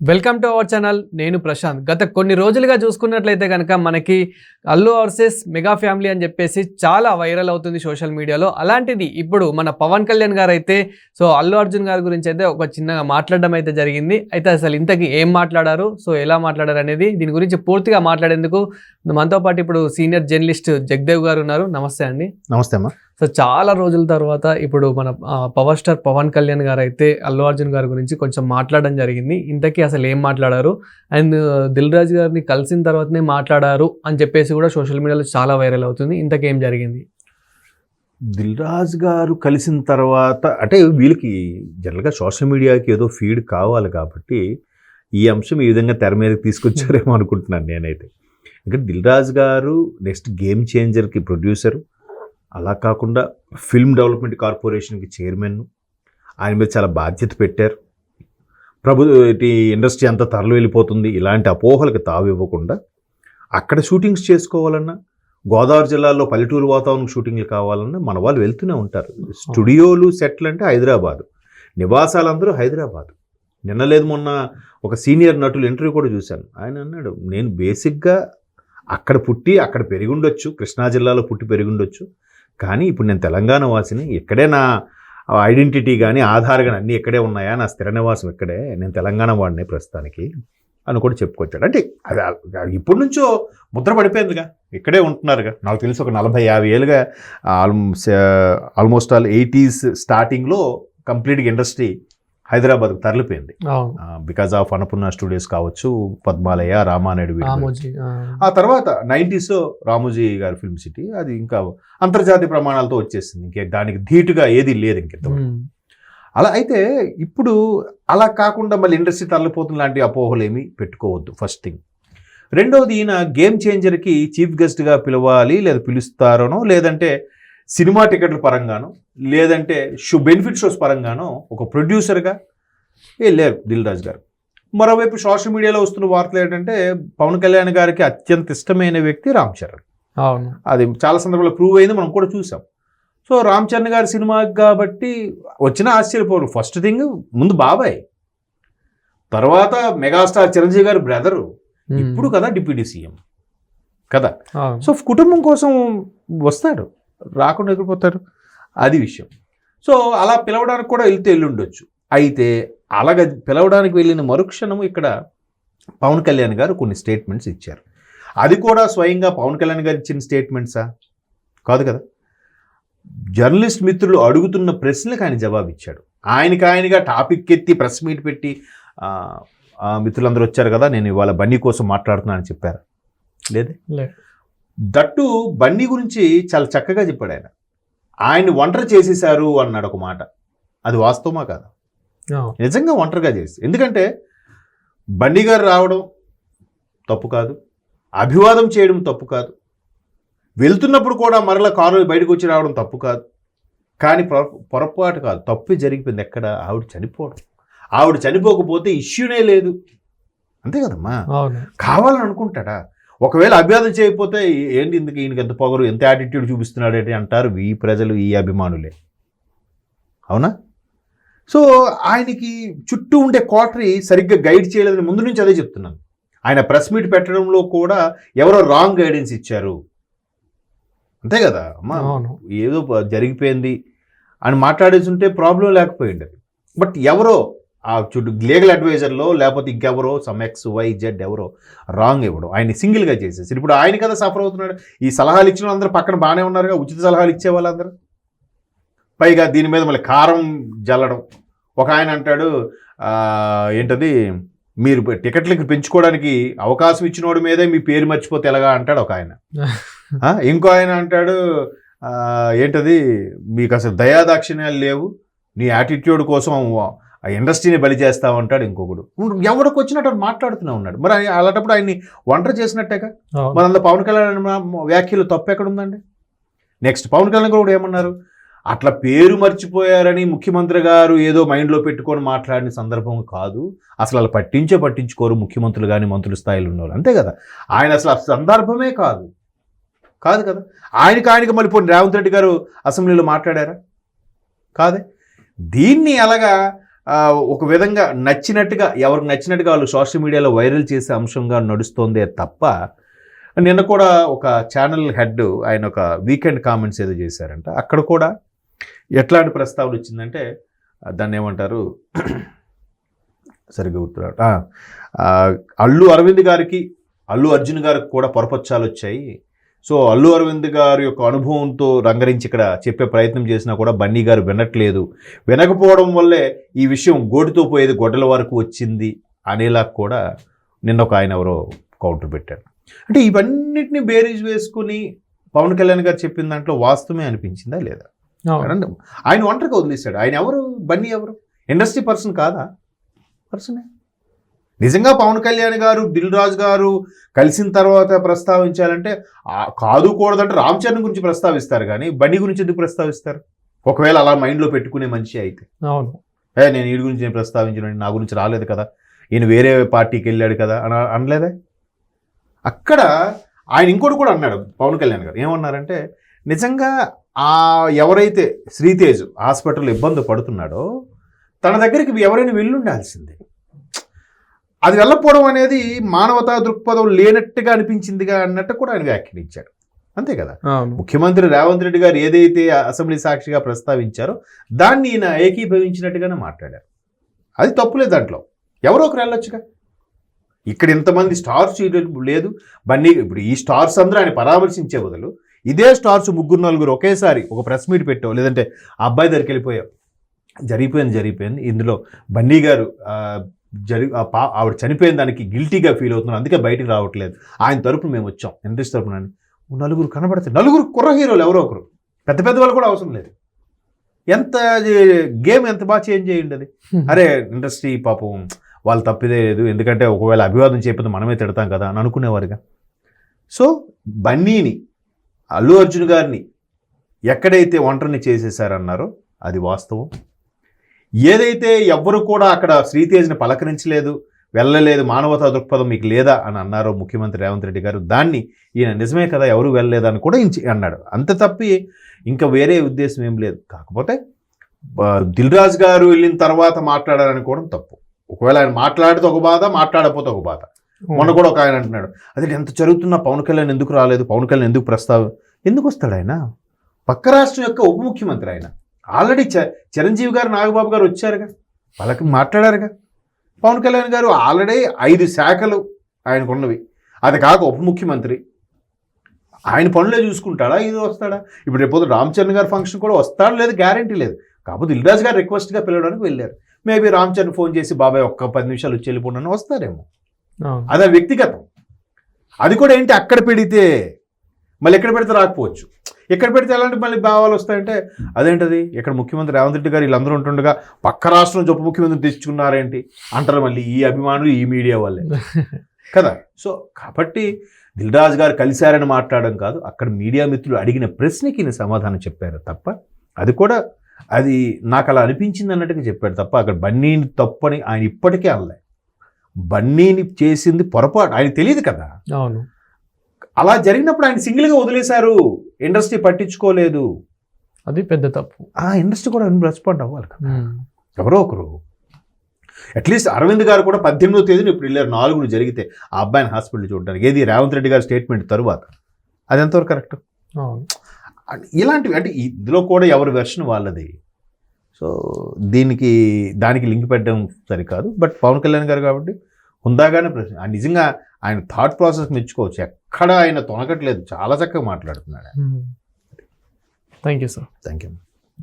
Welcome to our channel నేను ప్రశాంత్. గత కొన్ని రోజులుగా చూసుకున్నట్లయితే కనుక మనకి అల్లు వర్సెస్ మెగా ఫ్యామిలీ అని చెప్పేసి చాలా వైరల్ అవుతుంది సోషల్ మీడియాలో. అలాంటిది ఇప్పుడు మన పవన్ కళ్యాణ్ గారు అయితే సో అల్లు అర్జున్ గారి గురించి అయితే ఒక చిన్నగా మాట్లాడడం అయితే జరిగింది. అయితే అసలు ఇంతకీ ఏం మాట్లాడారు సో ఎలా మాట్లాడారు అనేది దీని గురించి పూర్తిగా మాట్లాడేందుకు మనతో పాటు ఇప్పుడు సీనియర్ జర్నలిస్ట్ జగదేవ్ గారు ఉన్నారు. నమస్తే అండి. నమస్తే అమ్మా. సో చాలా రోజుల తర్వాత ఇప్పుడు మన పవర్ స్టార్ పవన్ కళ్యాణ్ గారు అయితే అల్లు అర్జున్ గారి గురించి కొంచెం మాట్లాడడం జరిగింది. ఇంతకీ అసలు ఏం మాట్లాడారు? అండ్ దిల్ రాజు గారిని కలిసిన తర్వాతనే మాట్లాడారు అని చెప్పేసి కూడా సోషల్ మీడియాలో చాలా వైరల్ అవుతుంది. ఇంతకేం జరిగింది? దిల్ రాజ్ గారు కలిసిన తర్వాత అంటే వీళ్ళకి జనరల్గా సోషల్ మీడియాకి ఏదో ఫీడ్ కావాలి కాబట్టి ఈ అంశం ఈ విధంగా తెర మీదకి తీసుకొచ్చారేమో అనుకుంటున్నాను నేనైతే. ఇంకా దిల్ రాజ్ గారు నెక్స్ట్ గేమ్ చేంజర్కి ప్రొడ్యూసరు. అలా కాకుండా ఫిల్మ్ డెవలప్మెంట్ కార్పొరేషన్కి చైర్మన్ ఆయన మీద చాలా బాధ్యత పెట్టారు. ప్రభు ఇండస్ట్రీ అంతా తరలి వెళ్ళిపోతుంది. ఇలాంటి అపోహలకు తావి ఇవ్వకుండా అక్కడ షూటింగ్స్ చేసుకోవాలన్నా గోదావరి జిల్లాలో పల్లెటూరు వాతావరణం షూటింగ్లు కావాలన్నా మన వాళ్ళు వెళ్తూనే ఉంటారు. స్టూడియోలు సెట్లు అంటే హైదరాబాద్. నివాసాలందరూ హైదరాబాదు. నిన్న లేదు మొన్న ఒక సీనియర్ నటులు ఇంటర్వ్యూ కూడా చూశాను. ఆయన అన్నాడు నేను బేసిక్గా అక్కడ పుట్టి అక్కడ పెరిగి ఉండొచ్చు. కృష్ణా జిల్లాలో పుట్టి పెరిగి ఉండొచ్చు. కానీ ఇప్పుడు నేను తెలంగాణ వాసిని ఇక్కడే నా ఐడెంటిటీ కానీ ఆధార్ కానీ అన్నీ ఇక్కడే ఉన్నాయా? నా స్థిర నివాసం ఇక్కడే నేను తెలంగాణ వాడిని ప్రస్తుతానికి అని కూడా చెప్పుకొచ్చాడు. అంటే అది ఇప్పటి నుంచో ముద్ర పడిపోయిందిగా. ఇక్కడే ఉంటున్నారుగా. నాకు తెలిసి ఒక నలభై యాభై ఏళ్ళుగా ఆల్మోస్ట్ ఆల్ ఎయిటీస్ స్టార్టింగ్లో కంప్లీట్గా ఇండస్ట్రీ హైదరాబాద్కు తరలిపోయింది. బికాజ్ ఆఫ్ అన్నపూర్ణ స్టూడియోస్ కావచ్చు పద్మాలయ రామానాయుడు ఆ. తర్వాత నైంటీస్లో రామోజీ గారి ఫిల్మ్ సిటీ అది ఇంకా అంతర్జాతీయ ప్రమాణాలతో వచ్చేసింది. ఇంకే దానికి ధీటుగా ఏది లేదు ఇంకెంత ఉమ్. అలా అయితే ఇప్పుడు అలా కాకుండా మళ్ళీ ఇండస్ట్రీ తరలిపోతున్న లాంటి అపోహలు ఏమీ పెట్టుకోవద్దు ఫస్ట్ థింగ్ రెండవది ఈయన గేమ్ చేంజర్కి చీఫ్ గెస్ట్గా పిలవాలి లేదా పిలుస్తారనో లేదంటే సినిమా టికెట్ల పరంగానో లేదంటే షో బెనిఫిట్ షోస్ పరంగానో ఒక ప్రొడ్యూసర్గా వెళ్ళారు దిల్ రాజు గారు. మరోవైపు సోషల్ మీడియాలో వస్తున్న వార్తలు ఏంటంటే పవన్ కళ్యాణ్ గారికి అత్యంత ఇష్టమైన వ్యక్తి రామ్ చరణ్. అవును. అది చాలా సందర్భాల్లో ప్రూవ్ అయింది మనం కూడా చూసాం. సో రామ్ చరణ్ గారి సినిమా కాబట్టి వచ్చిన ఆశ్చర్యపోరు. ఫస్ట్ థింగ్ ముందు బాబాయ్. తర్వాత మెగాస్టార్ చిరంజీవి గారి బ్రదరు. ఇప్పుడు కదా డిప్యూటీ సీఎం. కదా. సో కుటుంబం కోసం వస్తాడు. రాకుండా ఎగిరిపోతారు? అది విషయం. సో అలా పిలవడానికి కూడా వెళ్తే వెళ్ళి ఉండొచ్చు అయితే అలాగ పిలవడానికి వెళ్ళిన మరుక్షణము ఇక్కడ పవన్ కళ్యాణ్ గారు కొన్ని స్టేట్మెంట్స్ ఇచ్చారు. అది కూడా స్వయంగా పవన్ కళ్యాణ్ గారు ఇచ్చిన స్టేట్మెంట్సా? కాదు కదా. జర్నలిస్ట్ మిత్రులు అడుగుతున్న ప్రశ్నలకు ఆయన జవాబు ఇచ్చాడు ఆయనకి ఆయనగా టాపిక్ ఎత్తి ప్రెస్ మీట్ పెట్టి మిత్రులందరూ వచ్చారు కదా నేను ఇవాళ బన్నీ కోసం మాట్లాడుతున్నానని చెప్పారు. లేదే. దట్టు బండి గురించి చాలా చక్కగా చెప్పాడు ఆయన. ఆయన ఒంటరి చేసేశారు అన్నాడు ఒక మాట. అది వాస్తవమా కాదా. నిజంగా ఒంటరిగా చేసి. ఎందుకంటే బండి గారు రావడం తప్పు కాదు. అభివాదం చేయడం తప్పు కాదు. వెళ్తున్నప్పుడు కూడా మరలా కారు బయటకు వచ్చి రావడం తప్పు కాదు. కానీ పొర- పొరపాటు కాదు. తప్పు జరిగిపోయింది ఎక్కడ? ఆవిడ చనిపోవడం. ఆవిడ చనిపోకపోతే ఇష్యూనే లేదు. అంతే కదమ్మా? కావాలని అనుకుంటాడా ఒకవేళ అభ్యాసం చేయకపోతే ఏంటి ఇందుకు ఈయనకి ఎంత పొగరు ఎంత యాటిట్యూడ్ చూపిస్తున్నాడు ఏంటి అంటారు ఈ ప్రజలు ఈ అభిమానులే. అవునా? సో ఆయనకి చుట్టూ ఉండే కోటరీ సరిగ్గా గైడ్ చేయలేదని ముందు నుంచి అదే చెప్తున్నాను. ఆయన ప్రెస్ మీట్ పెట్టడంలో కూడా ఎవరో రాంగ్ గైడెన్స్ ఇచ్చారు. అంతే కదా? అమ్మా అవును. ఏదో జరిగిపోయింది అని మాట్లాడేసి ఉంటే ప్రాబ్లం లేకపోయింది. బట్ ఎవరో ఆ చుట్టూ లీగల్ అడ్వైజర్లో లేకపోతే ఇంకెవరో సమ్ ఎక్స్ వై జెడ్ ఎవరో రాంగ్ ఇవ్వడం ఆయన సింగిల్గా చేసేసి. ఇప్పుడు ఆయన కదా సఫర్ అవుతున్నాడు. ఈ సలహాలు ఇచ్చిన వాళ్ళందరూ పక్కన బాగానే ఉన్నారుగా ఉచిత సలహాలు ఇచ్చే వాళ్ళందరూ. పైగా దీని మీద మళ్ళీ కారం జల్లడం. ఒక ఆయన అంటాడు ఏంటది? మీరు టికెట్లకి పెంచుకోవడానికి అవకాశం ఇచ్చినోడి మీదే మీ పేరు మర్చిపోతే ఎలాగా? అంటాడు ఒక ఆయన. ఇంకో ఆయన అంటాడు ఏంటది? మీకు అసలు దయాదాక్షిణ్యాలు లేవు. నీ యాటిట్యూడ్ కోసం ఆ ఇండస్ట్రీని బలి చేస్తావు అంటాడు ఇంకొకడు. ఎవడికి వచ్చినట్టు మాట్లాడుతూనే ఉన్నాడు. మరి అలాంటప్పుడు ఆయన్ని ఒంటరి చేసినట్టేగా. మరి అందులో పవన్ కళ్యాణ్ వ్యాఖ్యలు తప్పు ఎక్కడ ఉందండి నెక్స్ట్ పవన్ కళ్యాణ్ కూడా ఏమన్నారు? అట్లా పేరు మర్చిపోయారని ముఖ్యమంత్రి గారు ఏదో మైండ్లో పెట్టుకొని మాట్లాడిన సందర్భం కాదు. అసలు అలా పట్టించే పట్టించుకోరు ముఖ్యమంత్రులు కానీ మంత్రుల స్థాయిలో ఉన్నవాళ్ళు అంతే కదా? ఆయన అసలు ఆ సందర్భమే కాదు. కాదు కదా? ఆయనకి ఆయనకి మళ్ళీ పోనీ రేవంత్ రెడ్డి గారు అసెంబ్లీలో మాట్లాడారా? కాదే? దీన్ని అలాగా ఒక విధంగా నచ్చినట్టుగా ఎవరికి నచ్చినట్టుగా వాళ్ళు సోషల్ మీడియాలో వైరల్ చేసే అంశంగా నడుస్తోందే తప్ప నిన్న కూడా ఒక ఛానల్ హెడ్ ఆయన ఒక వీకెండ్ కామెంట్స్ ఏదో చేశారంట. అక్కడ కూడా ఎట్లాంటి ప్రస్తావన వచ్చిందంటే దాన్ని ఏమంటారు సరిగ్గా గుర్తురాడు అల్లు అరవింద్ గారికి అల్లు అర్జున్ గారికి కూడా పొరపచ్చాలు వచ్చాయి సో అల్లు అరవింద్ గారి యొక్క అనుభవంతో రంగరించి ఇక్కడ చెప్పే ప్రయత్నం చేసినా కూడా బన్నీ గారు వినట్లేదు. వినకపోవడం వల్లే ఈ విషయం గోటితో పోయేది గొడ్డల వరకు వచ్చింది అనేలా కూడా నిన్న ఒక ఆయన ఎవరో కౌంటర్ పెట్టారు. అంటే ఇవన్నిటిని బేరీజ్ వేసుకుని పవన్ కళ్యాణ్ గారు చెప్పిన దాంట్లో వాస్తవమే అనిపించిందా లేదా? ఆయన ఒంటరిగా వదిలేశాడు. ఆయన ఎవరు? బన్నీ ఎవరు? ఇండస్ట్రీ పర్సన్ కాదా? పర్సనే. నిజంగా పవన్ కళ్యాణ్ గారు దిల్ రాజు గారు కలిసిన తర్వాత ప్రస్తావించాలంటే కాదు కూడదంటే రామ్ చరణ్ గురించి ప్రస్తావిస్తారు కానీ బన్నీ గురించి ఎందుకు ప్రస్తావిస్తారు? ఒకవేళ అలా మైండ్లో పెట్టుకునే మనిషి అయితే. అవును. ఏ నేను వీడి గురించి నేను ప్రస్తావించిన నా గురించి రాలేదు కదా. ఈయన వేరే పార్టీకి వెళ్ళాడు కదా అని అనలేదే? అక్కడ ఆయన ఇంకోటి కూడా అన్నాడు పవన్ కళ్యాణ్ గారు. ఏమన్నారంటే నిజంగా ఆ ఎవరైతే శ్రీతేజ్ హాస్పిటల్ ఇబ్బంది పడుతున్నాడో తన దగ్గరికి ఎవరైనా వెళ్ళుండాల్సిందే. అది వెళ్ళకపోవడం అనేది మానవతా దృక్పథం లేనట్టుగా అనిపించిందిగా అన్నట్టు కూడా ఆయన వ్యాఖ్యానించాడు. అంతే కదా? ముఖ్యమంత్రి రేవంత్ రెడ్డి గారు ఏదైతే అసెంబ్లీ సాక్షిగా ప్రస్తావించారో దాన్ని ఈయన ఏకీభవించినట్టుగానే మాట్లాడారు. అది తప్పులేదు దాంట్లో. ఎవరో ఒకరు వెళ్ళొచ్చుగా. ఇక్కడ ఇంతమంది స్టార్స్ లేదు. బన్నీ ఇప్పుడు ఈ స్టార్స్ అందరూ ఆయన పరామర్శించే బదులు ఇదే స్టార్స్ ముగ్గురు నలుగురు ఒకేసారి ఒక ప్రెస్ మీట్ పెట్టావు లేదంటే ఆ అబ్బాయి దగ్గరికి వెళ్ళిపోయావు. జరిగిపోయింది జరిగిపోయింది. ఇందులో బన్నీ గారు జరి ఆవిడ చనిపోయిన దానికి గిల్టీగా ఫీల్ అవుతున్నారు అందుకే బయటికి రావట్లేదు. ఆయన తరపున మేము వచ్చాం. ఇంట్రెస్ట్ తరపున అని. నలుగురు కనబడతాయి నలుగురు కుర్ర హీరోలు ఎవరో ఒకరు. పెద్ద పెద్ద వాళ్ళు కూడా అవసరం లేదు. ఎంత గేమ్ ఎంత బాగా చేంజ్ చేయండి అది. అరే ఇండస్ట్రీ పాపం వాళ్ళు తప్పిదే లేదు. ఎందుకంటే ఒకవేళ అభివాదం చేయకపోతే మనమే తిడతాం కదా అని అనుకునేవారుగా. సో బన్నీని అల్లు అర్జున్ గారిని ఎక్కడైతే ఒంటరిని చేసేసారన్నారో అది వాస్తవం. ఏదైతే ఎవ్వరు కూడా అక్కడ శ్రీతేజ్ని పలకరించలేదు వెళ్ళలేదు మానవతా దృక్పథం మీకు లేదా అని అన్నారో ముఖ్యమంత్రి రేవంత్ రెడ్డి గారు దాన్ని ఈయన నిజమే కదా ఎవరు వెళ్ళలేదని కూడా ఇంచి అన్నాడు. అంత తప్పి ఇంకా వేరే ఉద్దేశం ఏం లేదు. కాకపోతే ఆ, దిల్ రాజు గారు వెళ్ళిన తర్వాత మాట్లాడారనుకోవడం తప్పు. ఒకవేళ ఆయన మాట్లాడితే ఒక బాధ మాట్లాడకపోతే ఒక బాధ. మొన్న కూడా ఒక ఆయన అంటున్నాడు అదే ఎంత జరుగుతున్నా పవన్ కళ్యాణ్ ఎందుకు రాలేదు? పవన్ కళ్యాణ్ ఎందుకు ప్రస్తావ ఎందుకు వస్తాడు ఆయన? పక్క రాష్ట్రం యొక్క ఉప ముఖ్యమంత్రి ఆయన. ఆల్రెడీ చిరంజీవి గారు నాగబాబు గారు వచ్చారుగా. వాళ్ళకి మాట్లాడారుగా. పవన్ కళ్యాణ్ గారు ఆల్రెడీ ఐదు శాఖలు ఆయనకున్నవి. అది కాక ఉప ముఖ్యమంత్రి. ఆయన పనులే చూసుకుంటాడా? ఇది వస్తాడా? ఇప్పుడు రేపు రామ్ చరణ్ గారి ఫంక్షన్ కూడా వస్తాడా లేదు గ్యారంటీ లేదు. కాకపోతే ఇల్రాజ్ గారు రిక్వెస్ట్గా పిలవడానికి వెళ్ళారు. మేబీ రామ్ చరణ్ ఫోన్ చేసి బాబాయ్ ఒక్క పది నిమిషాలు వచ్చి వెళ్ళిపోండి వస్తారేమో. అదే వ్యక్తిగతం. అది కూడా ఏంటి? అక్కడ పెడితే మళ్ళీ ఎక్కడ పెడితే రాకపోవచ్చు. ఎక్కడ పెడితే ఎలాంటి మళ్ళీ భావాలు వస్తాయంటే అదేంటది? ఇక్కడ ముఖ్యమంత్రి రేవంత్ రెడ్డి గారు వీళ్ళందరూ ఉంటుండగా పక్క రాష్ట్రం నుంచి ఉప ముఖ్యమంత్రి తెచ్చుకున్నారేంటి? అంటారు మళ్ళీ ఈ అభిమానులు ఈ మీడియా వాళ్ళే. కదా? సో కాబట్టి దిల్రాజ్ గారు కలిశారని మాట్లాడడం కాదు అక్కడ మీడియా మిత్రులు అడిగిన ప్రశ్నకి ఈయన సమాధానం చెప్పారు తప్ప అది కూడా అది నాకు అలా అనిపించింది అన్నట్టుగా చెప్పాడు తప్ప అక్కడ బన్నీని తప్పని ఆయన ఇప్పటికే అనలే. బన్నీని చేసింది పొరపాటు ఆయన తెలియదు కదా? అవును. అలా జరిగినప్పుడు ఆయన సింగిల్గా వదిలేశారు. ఇండస్ట్రీ పట్టించుకోలేదు. అది పెద్ద తప్పు. ఆ ఇండస్ట్రీ కూడా రెస్పాండ్ అవ్వాలి కదా. ఎవరో ఒకరు. అట్లీస్ట్ అరవింద్ గారు కూడా పద్దెనిమిదో తేదీన ఇప్పుడు వెళ్ళారు నాలుగును జరిగితే ఆ అబ్బాయిని హాస్పిటల్ చూడడానికి. ఏది రేవంత్ రెడ్డి గారి స్టేట్మెంట్ తరువాత. అది ఎంతవరకు కరెక్ట్? ఇలాంటివి అంటే ఇందులో కూడా ఎవరి వెర్షన్ వాళ్ళది. సో దీనికి దానికి లింక్ పెట్టడం సరికాదు. బట్ పవన్ కళ్యాణ్ గారు కాబట్టి హుందాగానే ప్రశ్న నిజంగా ఆయన థాట్ ప్రాసెస్ మెచ్చుకోవచ్చు. ఎక్కడ ఆయన తొనగట్లేదు చాలా చక్కగా మాట్లాడుతున్నాడు thank you sir thank you